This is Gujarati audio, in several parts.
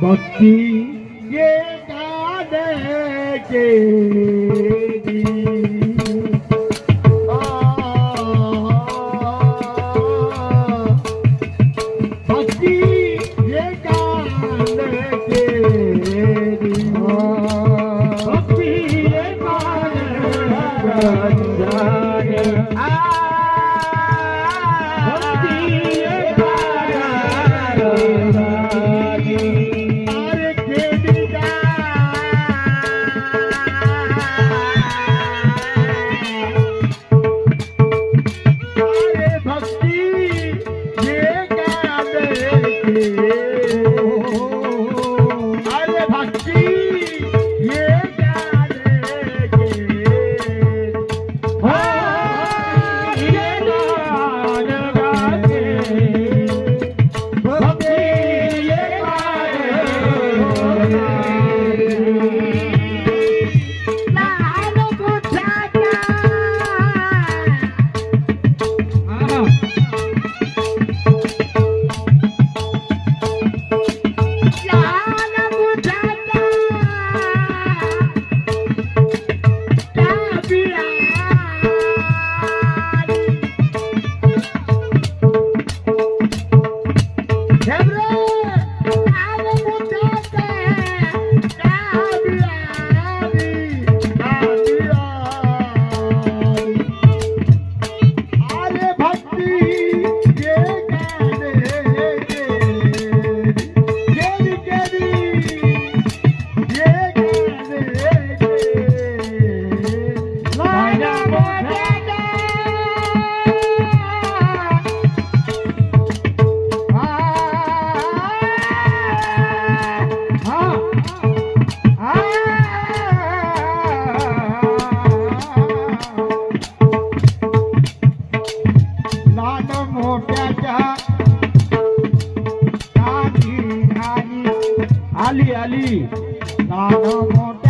ભક્તિ કે ગાદે કે Thank you. Ali Ali Radha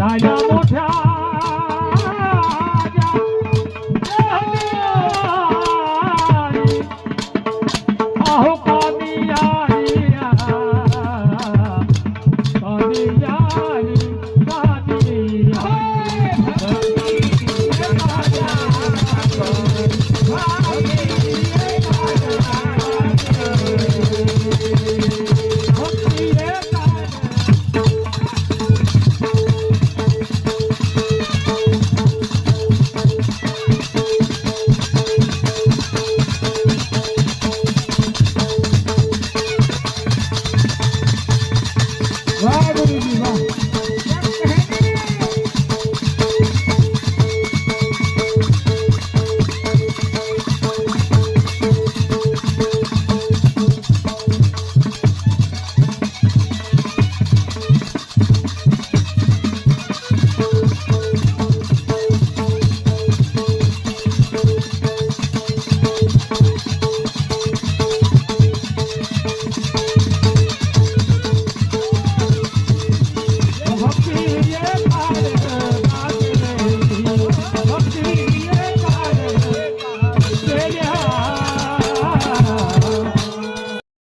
大家我跳。